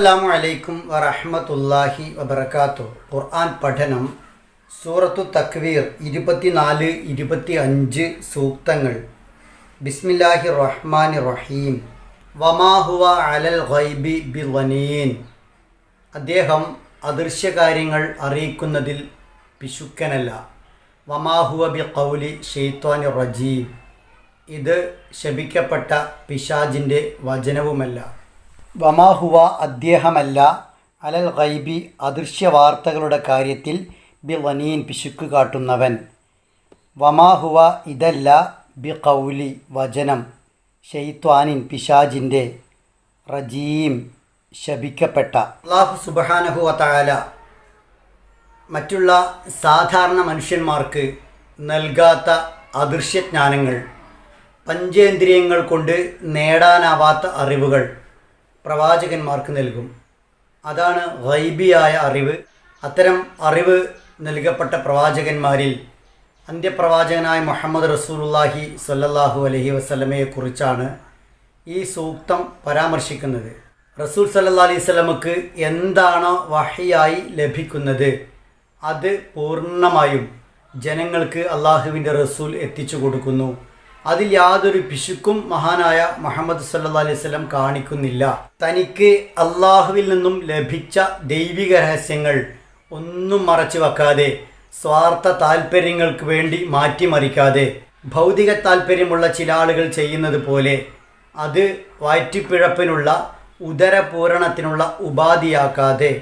അസ്സലാമു അലൈക്കും വറഹ്മത്തുള്ളാഹി വബർക്കാത്തു ഖുർആൻ പഠനം സൂറത്തു തക്വീർ ഇരുപത്തിനാല് ഇരുപത്തി അഞ്ച് സൂക്തങ്ങൾ. ബിസ്മില്ലാഹി റഹ്മാൻ റഹീം വമാഹുവ അലൽ ഗൈബി ബിളനീൻ അദ്ദേഹം അദൃശ്യകാര്യങ്ങൾ അറിയിക്കുന്നതിൽ പിശുക്കനല്ല. വമാഹുവ ബി കൗലി ഷെയ്ത്വാൻ റജീം. ഇത് ശപിക്കപ്പെട്ട പിശാജിന്റെ വചനവുമല്ല. വമാഹുവ അദ്ദേഹമല്ല അലൽ ഗൈബി അദൃശ്യ വാർത്തകളുടെ കാര്യത്തിൽ ബി വനീൻ പിശുക്ക് കാട്ടുന്നവൻ. വമാഹുവ ഇതല്ല ബി കൗലി വചനം. ഷെയ്ത്വാനിൻ പിശാജിന്റെ റജീം ശപിക്കപ്പെട്ട. അള്ളാഹു സുബഹാനഹു വതാല മറ്റുള്ള സാധാരണ മനുഷ്യന്മാർക്ക് നൽകാത്ത അദൃശ്യജ്ഞാനങ്ങൾ പഞ്ചേന്ദ്രിയങ്ങൾ കൊണ്ട് നേടാനാവാത്ത അറിവുകൾ പ്രവാചകന്മാർക്ക് നൽകും. അതാണ് വൈബിയായ അറിവ്. അത്തരം അറിവ് നൽകപ്പെട്ട പ്രവാചകന്മാരിൽ അന്ത്യപ്രവാചകനായ മുഹമ്മദ് റസൂലുല്ലാഹി സ്വല്ലല്ലാഹു അലഹി വസ്ലമയെക്കുറിച്ചാണ് ഈ സൂക്തം പരാമർശിക്കുന്നത്. റസൂൽ സല്ലാ അലൈഹി സ്വലമക്ക് എന്താണോ വഹിയായി ലഭിക്കുന്നത് അത് പൂർണമായും ജനങ്ങൾക്ക് അള്ളാഹുവിന്റെ റസൂൽ എത്തിച്ചു കൊടുക്കുന്നു. അതിൽ യാതൊരു പിശുക്കും മഹാനായ മുഹമ്മദ് സല്ലാ അലൈഹി സ്വലം കാണിക്കുന്നില്ല. തനിക്ക് അള്ളാഹുവിൽ നിന്നും ലഭിച്ച ദൈവിക രഹസ്യങ്ങൾ ഒന്നും മറച്ചു വെക്കാതെ സ്വാർത്ഥ താല്പര്യങ്ങൾക്ക് വേണ്ടി മാറ്റിമറിക്കാതെ ഭൗതിക താല്പര്യമുള്ള ചില ആളുകൾ ചെയ്യുന്നത് പോലെ അത് വയറ്റിപ്പിഴപ്പിനുള്ള ഉദരപൂരണത്തിനുള്ള ഉപാധിയാക്കാതെ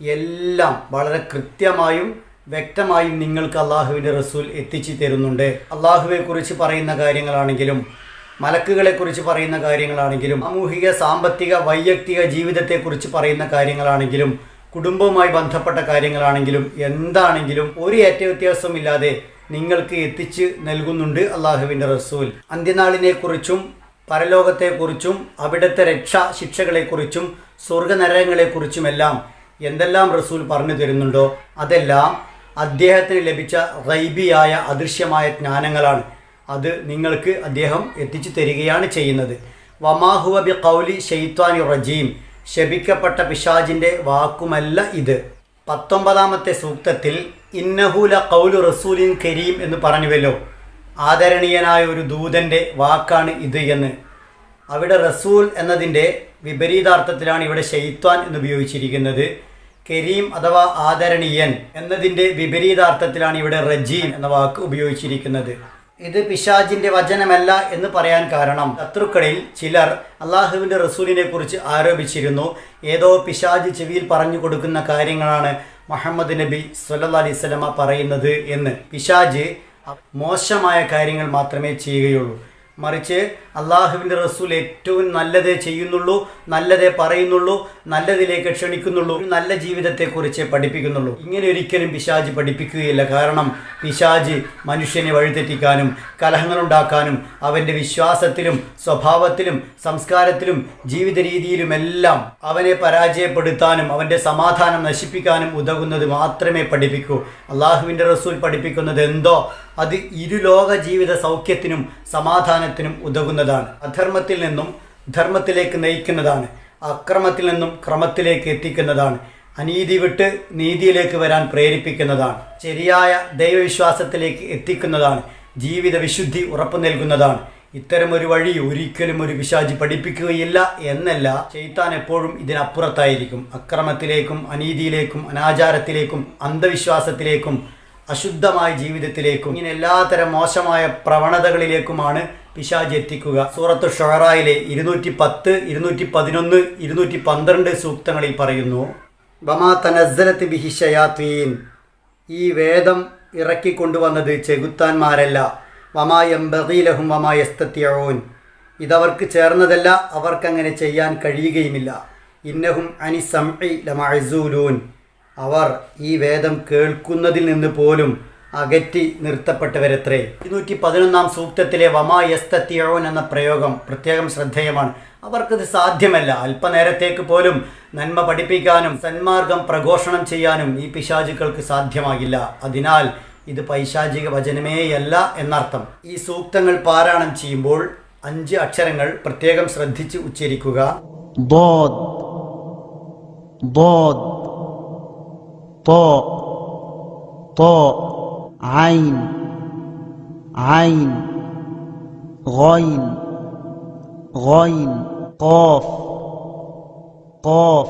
എല്ലാം വളരെ കൃത്യമായും വ്യക്തമായും നിങ്ങൾക്ക് അള്ളാഹുവിന്റെ റസൂൽ എത്തിച്ചു തരുന്നുണ്ട്. അള്ളാഹുവെക്കുറിച്ച് പറയുന്ന കാര്യങ്ങളാണെങ്കിലും മലക്കുകളെക്കുറിച്ച് പറയുന്ന കാര്യങ്ങളാണെങ്കിലും സാമൂഹിക സാമ്പത്തിക വൈയക്തിക ജീവിതത്തെക്കുറിച്ച് പറയുന്ന കാര്യങ്ങളാണെങ്കിലും കുടുംബവുമായി ബന്ധപ്പെട്ട കാര്യങ്ങളാണെങ്കിലും എന്താണെങ്കിലും ഒരു ഏറ്റവ്യത്യാസമില്ലാതെ നിങ്ങൾക്ക് എത്തിച്ച് നൽകുന്നുണ്ട് അള്ളാഹുവിന്റെ റസൂൽ. അന്ത്യനാളിനെക്കുറിച്ചും പരലോകത്തെക്കുറിച്ചും അവിടുത്തെ രക്ഷാ ശിക്ഷകളെക്കുറിച്ചും സ്വർഗനരകങ്ങളെക്കുറിച്ചുമെല്ലാം എന്തെല്ലാം റസൂൽ പറഞ്ഞു തരുന്നുണ്ടോ അതെല്ലാം അദ്ദേഹത്തിന് ലഭിച്ച റൈബിയായ അദൃശ്യമായ ജ്ഞാനങ്ങളാണ്. അത് നിങ്ങൾക്ക് അദ്ദേഹം എത്തിച്ചു തരികയാണ് ചെയ്യുന്നത്. വമാഹുവ ബി കൗലി ഷെയ്ത്വാനി റജീം. ശപിക്കപ്പെട്ട പിശാജിന്റെ വാക്കുമല്ല ഇത്. പത്തൊമ്പതാമത്തെ സൂക്തത്തിൽ ഇന്നഹുല കൗലു റസൂലിൻ കരീം എന്ന് പറഞ്ഞുവല്ലോ. ആദരണീയനായ ഒരു ദൂതന്റെ വാക്കാണ് ഇത് എന്ന്. അവിടെ റസൂൽ എന്നതിന്റെ വിപരീതാർത്ഥത്തിലാണ് ഇവിടെ ഷെയ്ത്വാൻ എന്ന് ഉപയോഗിച്ചിരിക്കുന്നത്. കരീം അഥവാ ആദരണീയൻ എന്നതിന്റെ വിപരീതാർത്ഥത്തിലാണ് ഇവിടെ റജീം എന്ന വാക്ക് ഉപയോഗിച്ചിരിക്കുന്നത്. ഇത് പിശാജിന്റെ വചനമല്ല എന്ന് പറയാൻ കാരണം. ശത്രുക്കളിൽ ചിലർ അള്ളാഹുവിന്റെ റസൂലിനെ കുറിച്ച് ആരോപിച്ചിരുന്നു. ഏതോ പിശാജ് ചെവിയിൽ പറഞ്ഞു കൊടുക്കുന്ന കാര്യങ്ങളാണ് മുഹമ്മദ് നബി സല്ലാ അലൈഹി പറയുന്നത് എന്ന്. പിശാജ് മോശമായ കാര്യങ്ങൾ മാത്രമേ ചെയ്യുകയുള്ളൂ. മറിച്ച് അള്ളാഹുവിന്റെ റസൂൽ ഏറ്റവും നല്ലതേ ചെയ്യുന്നുള്ളൂ നല്ലതേ പറയുന്നുള്ളൂ നല്ലതിലേക്ക് ക്ഷണിക്കുന്നുള്ളൂ നല്ല ജീവിതത്തെക്കുറിച്ച് പഠിപ്പിക്കുന്നുള്ളൂ. ഇങ്ങനെ ഒരിക്കലും പിശാജ് പഠിപ്പിക്കുകയില്ല. കാരണം പിശാജ് മനുഷ്യനെ വഴിതെറ്റിക്കാനും കലഹങ്ങൾ ഉണ്ടാക്കാനും അവന്റെ വിശ്വാസത്തിലും സ്വഭാവത്തിലും സംസ്കാരത്തിലും ജീവിത രീതിയിലുമെല്ലാം അവനെ പരാജയപ്പെടുത്താനും അവന്റെ സമാധാനം നശിപ്പിക്കാനും ഉതകുന്നത് മാത്രമേ പഠിപ്പിക്കൂ. അള്ളാഹുവിന്റെ റസൂൽ പഠിപ്പിക്കുന്നത് എന്തോ? അത് ഇരുലോക ജീവിത സൗഖ്യത്തിനും സമാധാനത്തിനും ഉതകുന്നതാണ്. അധർമ്മത്തിൽ നിന്നും ധർമ്മത്തിലേക്ക് നയിക്കുന്നതാണ്. അക്രമത്തിൽ നിന്നും ക്രമത്തിലേക്ക് എത്തിക്കുന്നതാണ്. അനീതി വിട്ട് നീതിയിലേക്ക് വരാൻ പ്രേരിപ്പിക്കുന്നതാണ്. ശരിയായ ദൈവവിശ്വാസത്തിലേക്ക് എത്തിക്കുന്നതാണ്. ജീവിത വിശുദ്ധി ഉറപ്പു നൽകുന്നതാണ്. ഇത്തരമൊരു വഴി ഒരിക്കലും ഒരു വിശാചി പഠിപ്പിക്കുകയില്ല എന്നല്ല. ചെയ്ത്താൻ എപ്പോഴും ഇതിനപ്പുറത്തായിരിക്കും. അക്രമത്തിലേക്കും അനീതിയിലേക്കും അനാചാരത്തിലേക്കും അന്ധവിശ്വാസത്തിലേക്കും അശുദ്ധമായ ജീവിതത്തിലേക്കും ഇങ്ങനെ എല്ലാത്തരം മോശമായ പ്രവണതകളിലേക്കുമാണ് പിശാജ് എത്തിക്കുക. സൂറത്ത് ഷൊഹറായിലെ ഇരുന്നൂറ്റി പത്ത് ഇരുന്നൂറ്റി പതിനൊന്ന് ഇരുന്നൂറ്റി പന്ത്രണ്ട് സൂക്തങ്ങളിൽ പറയുന്നു ബമാ തനസ്സലത്ത് ബിഹിഷയാത്വീൻ ഈ വേദം ഇറക്കിക്കൊണ്ടുവന്നത് ചെകുത്താന്മാരല്ല. വമായം വമാ വമായസ്തത്യോൻ ഇതവർക്ക് ചേർന്നതല്ല അവർക്കങ്ങനെ ചെയ്യാൻ കഴിയുകയുമില്ല. ഇന്നഹും അനി സംഇ ലമഅസൂലൂൻ അവർ ഈ വേദം കേൾക്കുന്നതിൽ നിന്ന് പോലും അകറ്റി നിർത്തപ്പെട്ടവരത്രേ. ഇരുന്നൂറ്റി പതിനൊന്നാം സൂക്തത്തിലെ വമാ യസ്തത്യോൻ എന്ന പ്രയോഗം പ്രത്യേകം ശ്രദ്ധേയമാണ്. അവർക്കത് സാധ്യമല്ല. അല്പനേരത്തേക്ക് പോലും നന്മ പഠിപ്പിക്കാനും സന്മാർഗം പ്രഘോഷണം ചെയ്യാനും ഈ പിശാചുക്കൾക്ക് സാധ്യമാകില്ല. അതിനാൽ ഇത് പൈശാചിക വചനമേയല്ല എന്നർത്ഥം. ഈ സൂക്തങ്ങൾ പാരായണം ചെയ്യുമ്പോൾ അഞ്ച് അക്ഷരങ്ങൾ പ്രത്യേകം ശ്രദ്ധിച്ച് ഉച്ചരിക്കുക. ബോധ് ബോധ് طاء طاء عين عين غين غين قاف قاف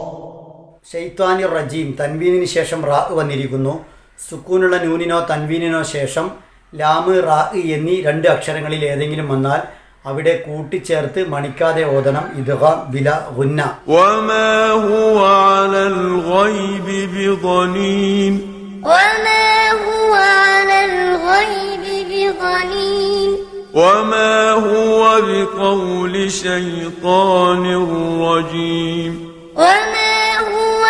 ഷെയ്ത്താനി റജീം തൻവീനിന് ശേഷം റാ വന്നിരിക്കുന്നു സുക്കൂനുള്ള നൂനിനോ തൻവീനിനോ ശേഷം ലാമ് റാ എന്നീ രണ്ട് അക്ഷരങ്ങളിൽ ഏതെങ്കിലും വന്നാൽ അവിടെ കൂട്ടിച്ചേർത്ത് മണിക്കാതെ ഓതണം. ഇദ്ഗാം വില ഗുന്ന. വമാ ഹുവ അലൽ ഗൈബി ബിദനീൻ വമാ ഹുവ അലൽ ഗൈബി ബിദനീൻ വമാ ഹുവ ബിഖൗലി റജീം. വമാ ഹുവ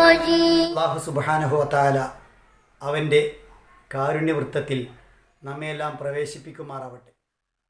റജീം. അല്ലാഹു സുബ്ഹാനഹു വതആല അവന്റെ കാരുണ്യവൃത്തത്തിൽ നമ്മയെല്ലാം പ്രവേശിപ്പിക്കുമാറാവട്ടെ.